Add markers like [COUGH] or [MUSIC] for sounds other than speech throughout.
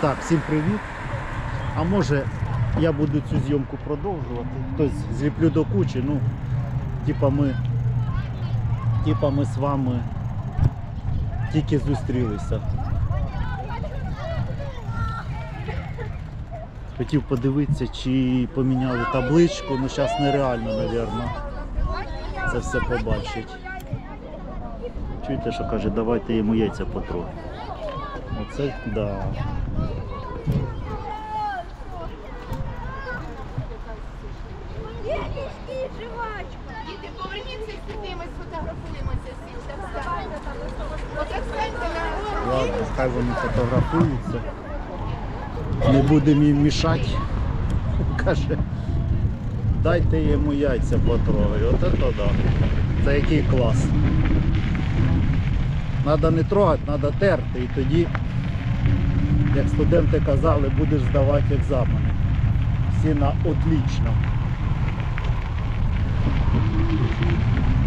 Так, всім привіт. А може я буду цю зйомку продовжувати. Хтось зліплю до кучі, ну, типа ми, типа ми з вами тільки зустрілися. Хотів подивитися, чи поміняли табличку, ну зараз нереально, мабуть, це все побачить. Чуєте, що каже, давайте йому яйця потрохи. Оце да. Діти, поверніться сюди, ми сфотографуємося всі. Так станьте. Отак станьте на Ладно, хай вони фотографуються. Не будемо їм мішати. [LAUGHS] Каже, дайте йому яйця потрогай. От це да. Це який клас. Треба не трогати, треба терти. І тоді, як студенти казали, будеш здавати екзамени. Всі на отлично.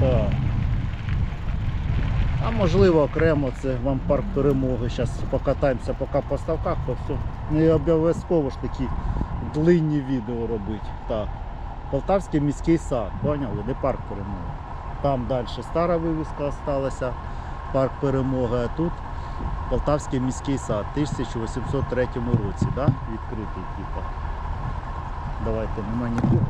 Так. А можливо окремо це вам парк перемоги. Зараз покатаємося поки по ставках, то все. Не обов'язково ж такі длинні відео робити. Так. Полтавський міський сад, поняли? Де парк перемоги. Там далі стара вивіска залишилася, парк перемоги, а тут Полтавський міський сад, 1803 році, да? відкритий типа. Давайте нема нікого.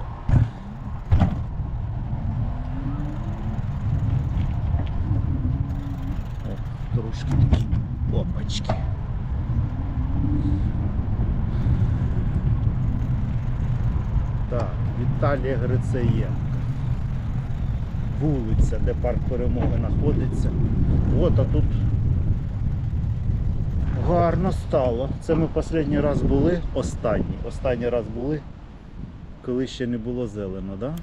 О, трошки такі опачки. Так, Віталія Грицеєнка. Вулиця, де парк перемоги знаходиться. От, а тут гарно стало. Це ми останній раз були, останній. Останній раз були, коли ще не було зелено, так? Да?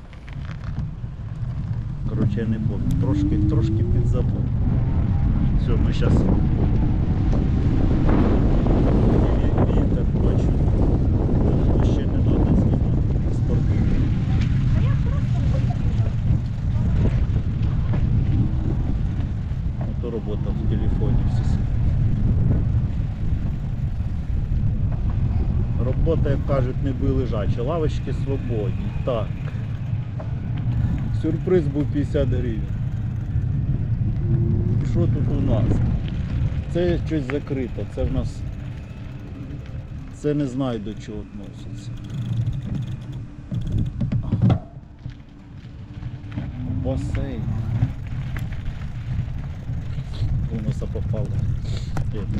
Коротше, я не пам'ятаю. Трошки, трошки підзабув. Все, ми зараз вітер бачу. Ну, Ще не треба знімати. Спортивний. Ото робота в телефоні всі. сидять. Робота, як кажуть, не. Лавочки свободні. Так. Сюрприз був 50 гривень. Що тут у нас? Це щось закрито, це в нас. Це не знаю до чого відноситься. Басейн. У носа попало. Это,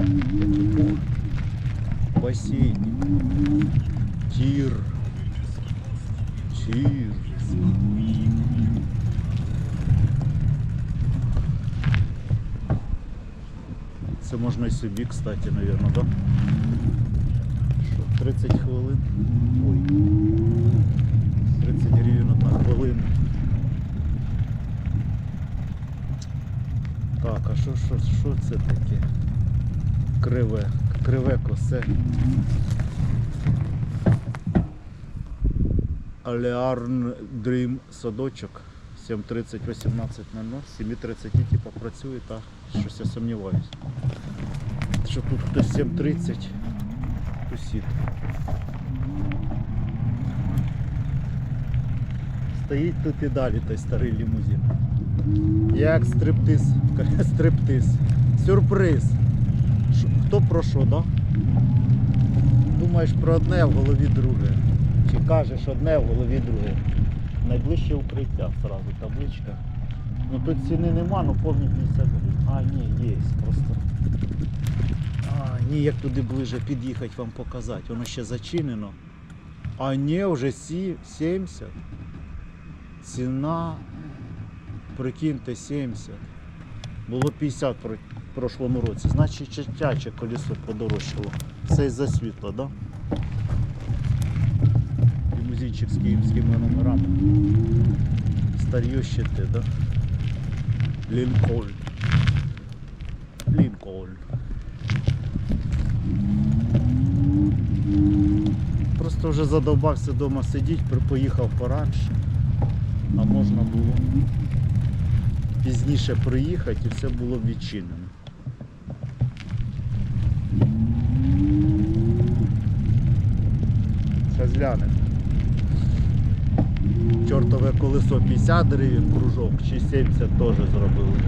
Тир. Тир. Це можна і собі, кстати, наверное, да? Що, 30 хвилин? Ой. 30 гривень одна хвилина. Так, а що, що це таке? Криве, криве косе. Аліарн Дрім садочок 7.30, 18.00, 7.30 типа працює, та щось я сумніваюсь. Що тут хтось 7.30 тусить. Стоїть тут і далі той старий лімузин. Як стриптиз, [LAUGHS] стриптиз. Сюрприз. Хто про що, да? Думаєш про одне, а в голові друге. Чи кажеш одне, в голові друге. Найближче укриття сразу табличка. Ну тут ціни нема, ну повні 50 гривень. А, ні, є, просто. А, ні, як туди ближче під'їхати вам показати. Воно ще зачинено. А ні, вже сі- 70. Ціна, прикиньте, 70. Було 50 в прошлому році. Значить читяче колесо подорожчало. Все із-за світла, да? Лімузинчик з київськими номерами. Старье ще те, да? Лінкольн. Лінкольн. Просто вже задовбався вдома сидіти, поїхав поранше. А можна було пізніше приїхати і все було відчинено. глянемо. Чортове колесо 50 гривень, кружок чи 70 теж зробили.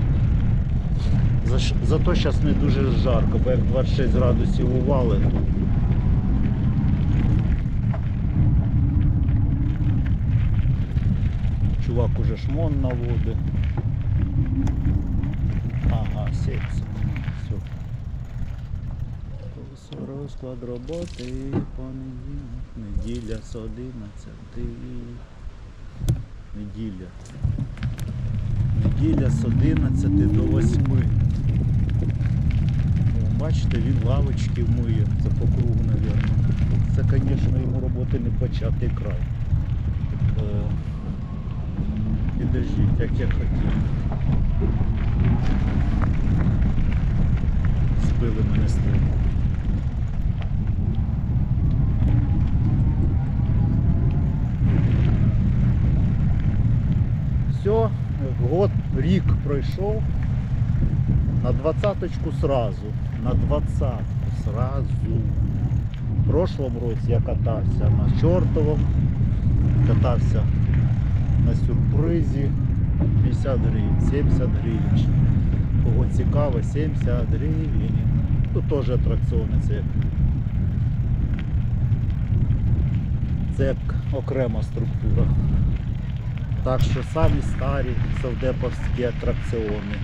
За, зато зараз не дуже жарко, бо як 26 градусів ували. Чувак уже шмон наводить. Ага, 70. Все. Розклад роботи, понеділок, неділя з 11. Неділя. Неділя з 11 до 8. Бачите, він лавочки миє. Це по кругу, мабуть. Це, звісно, йому роботи не початий край. Е, Підождіть, як я хотів. Збили мене з Все, год, рік пройшов. На двадцаточку сразу. На двадцатку сразу. В прошлом році я катався на чортовому, катався на сюрпризі 50 гривень, 70 гривень. Кого цікаво, 70 гривень. Тут теж атракціони, це це окрема структура. Так що самі старі совдеповські атракціони.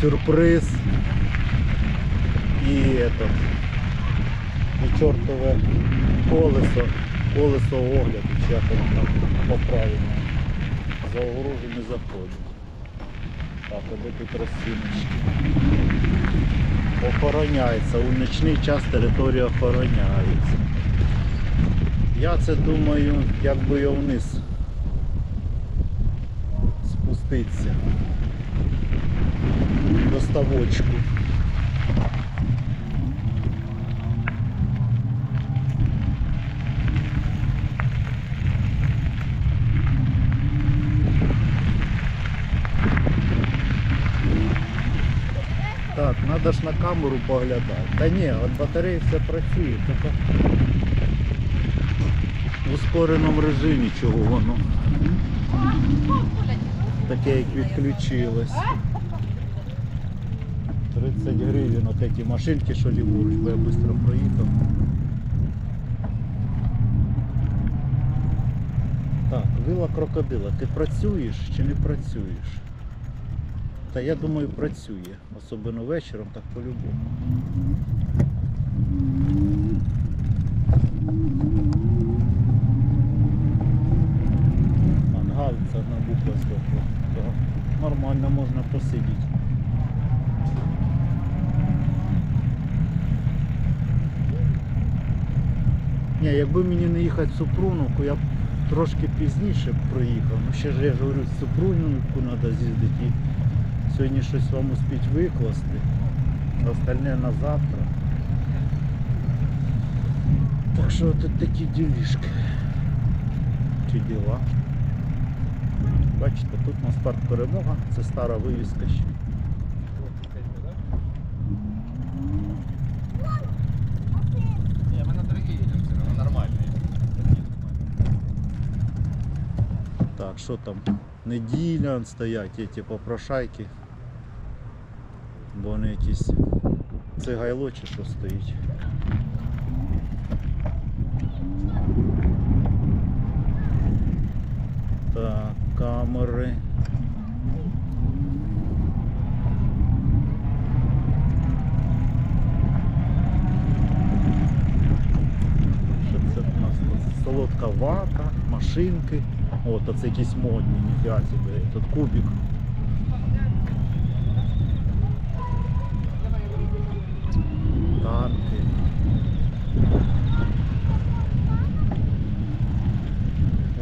Сюрприз і этот, і чортове колесо, колесо огляду, чи як воно там по-правильному. За огорожу не заходить. Так, а тут розціночки? Охороняється. У нічний час територія охороняється. Я це думаю, як би його вниз спуститися. До ставочку. Так, треба ж на камеру поглядати. Та ні, от батареї все працює, тільки в ускореному режимі чого воно. Таке як відключилось. 30 гривень от ці машинки, що ліворуч, бо я швидко проїхав. Так, вила крокодила, ти працюєш чи не працюєш? Та я думаю працює, особливо вечором, так по-любому. Це одна буква здохла. Нормально можна посидіти. Ні, якби мені не їхати в Супруновку, я б трошки пізніше б проїхав. Ну ще ж я ж говорю, в Супруновку треба з'їздити. І сьогодні щось вам успіть викласти. Остальне на завтра. Так що тут такі ділішки. Чи діла. Бачите, тут у нас парк перемога, це стара вивіска ще. Так, що там? Неділя стоять, ті попрошайки. Бо вони якісь цигайло чи що стоїть. Так, камери. Що це у нас? Солодка вата, машинки. От, а це якісь модні, ніфіга собі. Тут кубик. Танки.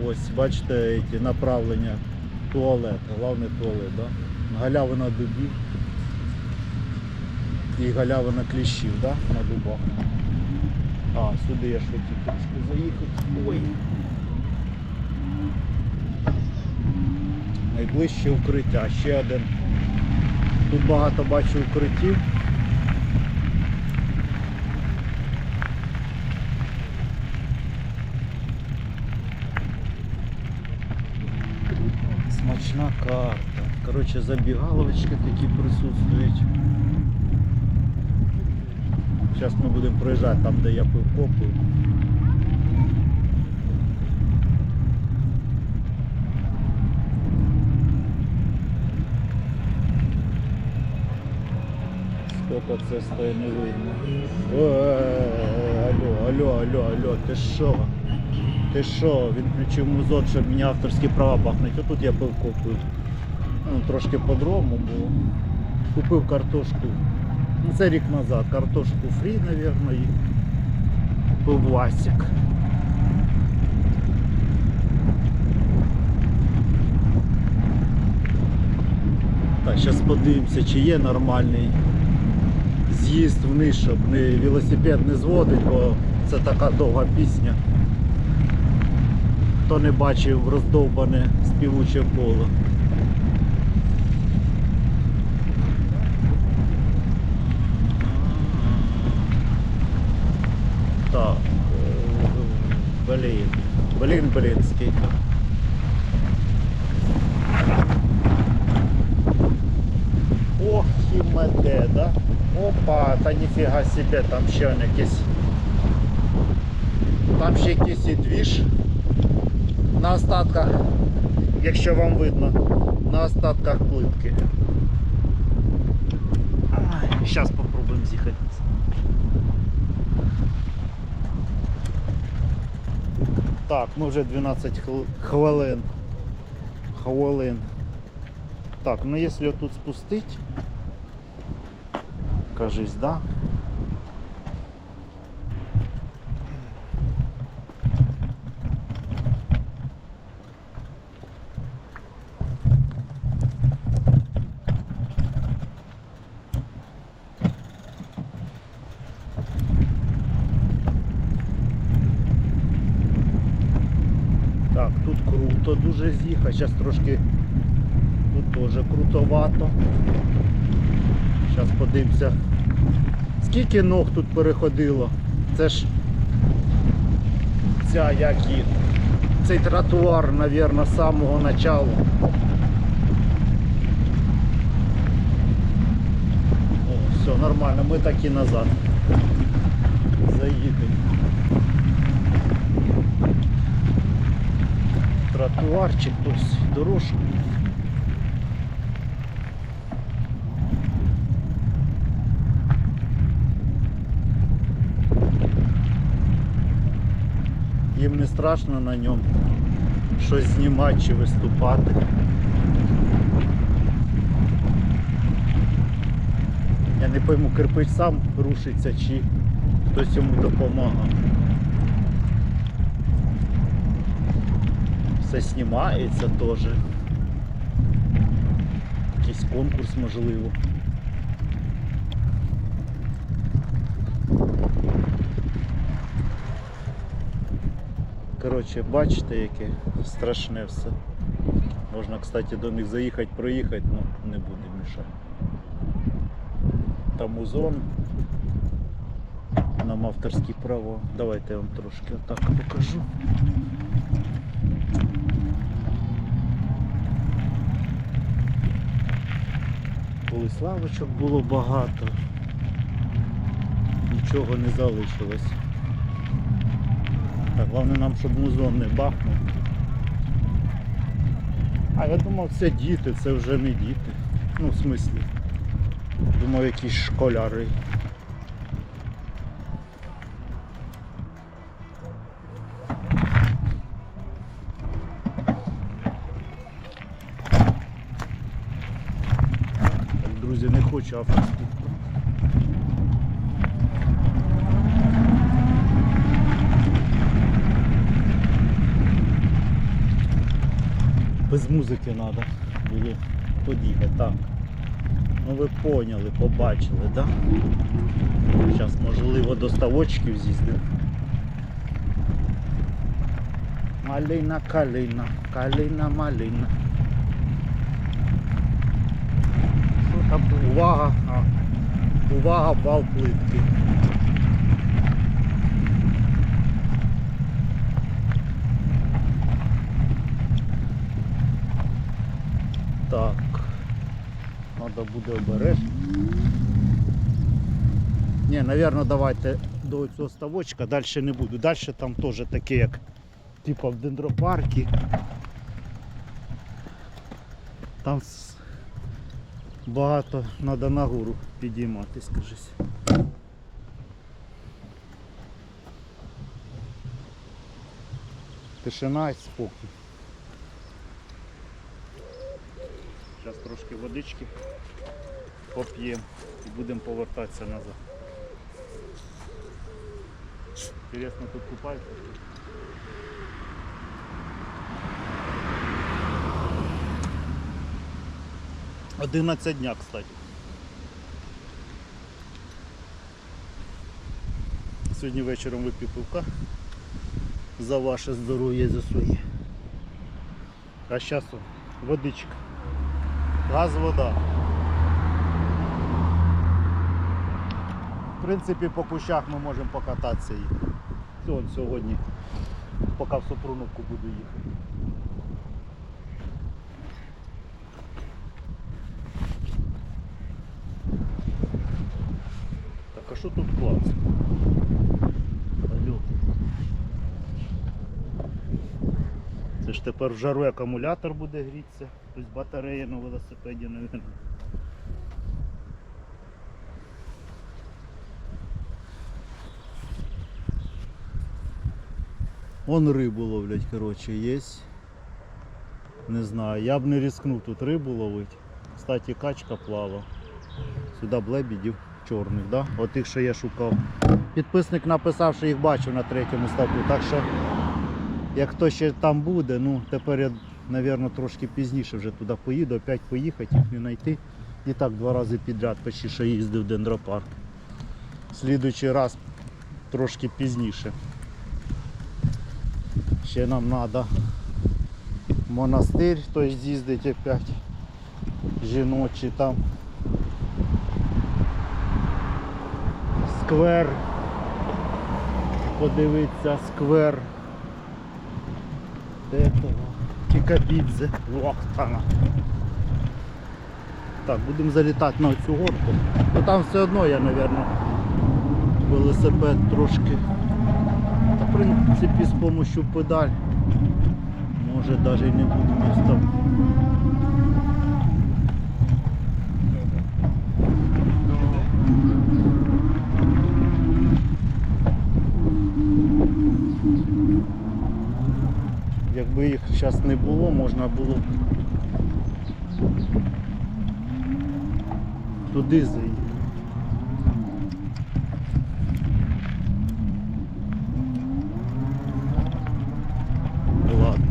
Ось, бачите, ці направлення туалет, головний туалет, да? Галявина дубів і галявина кліщів, да? на дубах. А, сюди я ж хотів трошки заїхати. Ой. Найближче укриття. Ще один. Тут багато бачу укриттів. Карта. Коротше, забігаловочки такі присутствують. Зараз ми будемо проїжджати там, де я пив копи. Сколько це стоїть не видно. Е, Алло, алло, алло, алло, ти що? Ти що? Він включив музон, щоб мені авторські права бахнуть. А тут я пив купив. Ну, трошки по-другому було. Купив картошку. Ну, це рік назад. Картошку фрі, мабуть, і купив Васик. Так, зараз подивимося, чи є нормальний з'їзд вниз, щоб велосипед не зводить, бо це така довга пісня. Хто не бачив роздовбане співуче поле. Так. е, Блін. Блін, блінський. Ох, і мене, да? Опа, та ніфіга себе, там ще якийсь. Там ще якийсь і двіж на остатках, якщо вам видно, на остатках плитки. Зараз попробуємо з'їхати. Так, ми вже 12 хвилин. Хвилин. Так, ну якщо тут спустить, кажись, да? Так, круто дуже з'їхати, зараз трошки тут теж крутовато. Зараз подивимося. Скільки ног тут переходило? Це ж ця як і цей тротуар, мабуть, з самого начала. О, все, нормально, ми так і назад. Заїдемо. Тротуарчик, ось дорожка. Їм не страшно на ньому щось знімати чи виступати. Я не пойму, кирпич сам рушиться чи хтось йому допомагає. Все знімається теж. Якийсь конкурс можливо. Коротше, бачите, яке страшне все. Можна, кстати, до них заїхати, проїхати, але не буде мішати. Там узон. Нам авторські права. Давайте я вам трошки отак покажу. Колись лавочок було багато. Нічого не залишилось. Так, головне нам, щоб музон не бахнув. А я думав, це діти, це вже не діти. Ну, в смислі. Думав, якісь школяри. Не хочу. Без музики треба було подіяти, так. Ну ви поняли, побачили, так? Да? Зараз можливо до ставочків з'їздив. Малина, калина, калина, малина. Що там? Увага! А, увага, бал плитки. Так, треба буде обережно. Ні, напевно, давайте до цього ставочка, далі не буду. Далі там теж таке, як типу в дендропаркі. Там багато треба нагору підіймати, скажись. Тишина і спокій. Зараз трошки водички поп'ємо і будемо повертатися назад. Інтересно, тут купаються. 11 дня, кстати. Сьогодні вечором вип'ю пивка за ваше здоров'я за своє. А зараз водичка. Газ, вода. В принципі, по кущах ми можемо покататися і сьогодні, поки в Супруновку буду їхати. Що тут клац? Це ж тепер в жару акумулятор буде грітися, тобто батарея на велосипеді, мабуть. Вон рибу ловлять, коротше, є. Не знаю, я б не рискнув тут рибу ловити. Кстати, качка плава. Сюди б лебідів чорних, да? От тих, що я шукав. Підписник написав, що їх бачив на третьому ставку. Так що, як хто ще там буде, ну тепер я, мабуть, трошки пізніше вже туди поїду, опять поїхати, їх не знайти. І так два рази підряд почти що їздив в дендропарк. Слідуючий раз трошки пізніше. Ще нам треба монастир, тобто з'їздити опять жіночий там. Сквер. Подивитися сквер. Этого. Кікабідзе. Лохтана. Так, будемо залітати на цю горку. Ну там все одно я, мабуть, велосипед трошки. Та, в принципі, з допомогою педаль. Може навіть не будемо став. Якби їх зараз не було, можна було б туди заїхати. Ладно.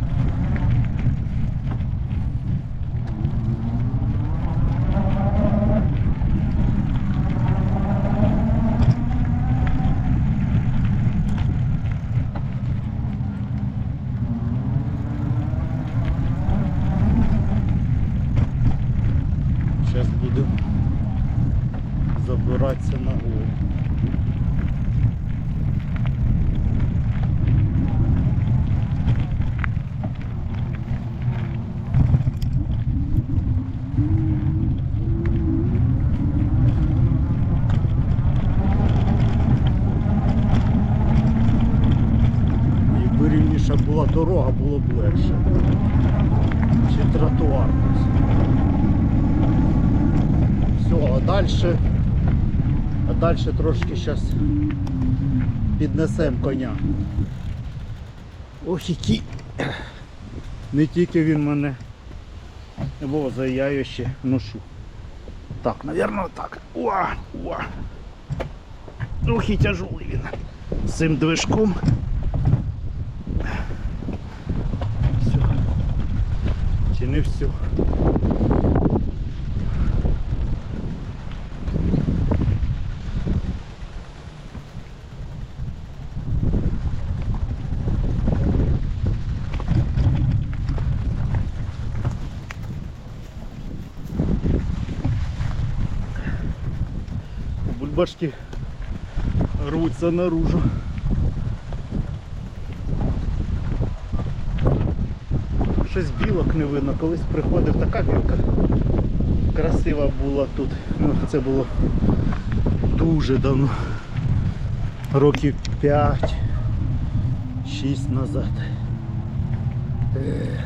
Зараз будемо забиратися на гору. Якби рівніша була дорога, було б легше. Чи тротуар. ось. Все, а далі, а далі трошки зараз піднесемо коня. Ох, який. Не тільки він мене возить, я його ще ношу. Так, напевно, так. Уа, уа. Ох і тяжелий він. З цим движком. Все. Чи не все? Бульбашки рвуться наружу. Щось білок не видно, колись приходив така білка. красива була тут. Ну, це було дуже давно. Років 5 6 назад. Е,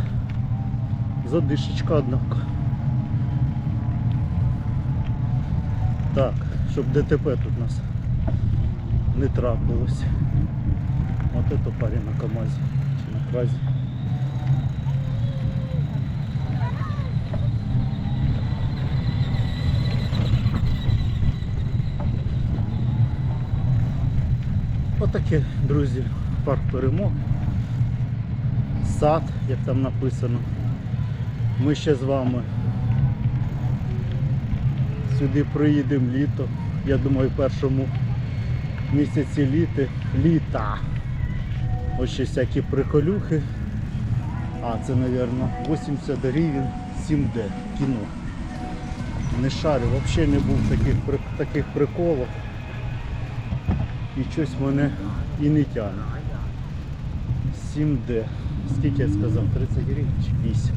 Задишечка, однако. Так, щоб ДТП тут нас не трапилось. От это парень на КАМАЗі чи на кразі. Отаке, друзі, парк перемог. Сад, як там написано. Ми ще з вами сюди приїдемо літо. Я думаю, в першому місяці літи, літа. Ось ще всякі приколюхи. А, це, мабуть, 80 гривень 7D кіно. Не шарю, взагалі не був таких, таких приколів. І щось мене і не тягне. 7D. Скільки я сказав? 30 гривень чи 8?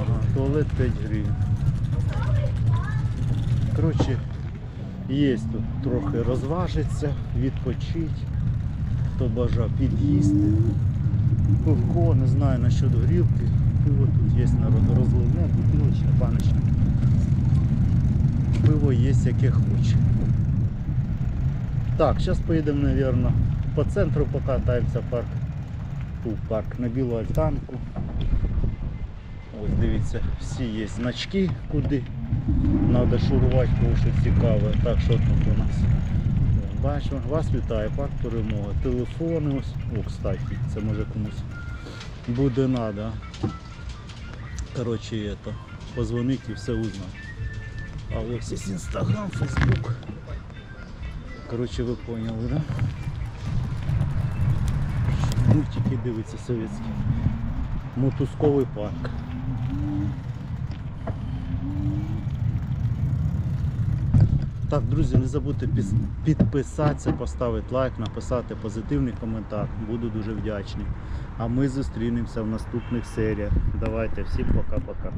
Ага, туалет 5 гривень. Коротше, є тут трохи розважиться, відпочити, хто бажав під'їсти. Пивко, не знаю насчет грілки. Пиво тут є народ розливне, бутилочне, баночне. Пиво є яке хоче. Так, зараз поїдемо, мабуть, по центру покатаємося парк. Тут парк на білу альтанку. Дивіться, всі є значки, куди треба шурувати, кого що цікаве. Так, що тут у нас? Бачимо, вас вітає парк перемога. Телефони ось. О, кстати, це може комусь буде надо. Коротше, это, позвонить і все узнати. А ось є інстаграм, фейсбук. Коротше, ви поняли, да? Мультики дивиться совєтські. Мотузковий парк. Так, друзі, не забудьте підписатися, поставити лайк, написати позитивний коментар. Буду дуже вдячний. А ми зустрінемося в наступних серіях. Давайте всім пока-пока.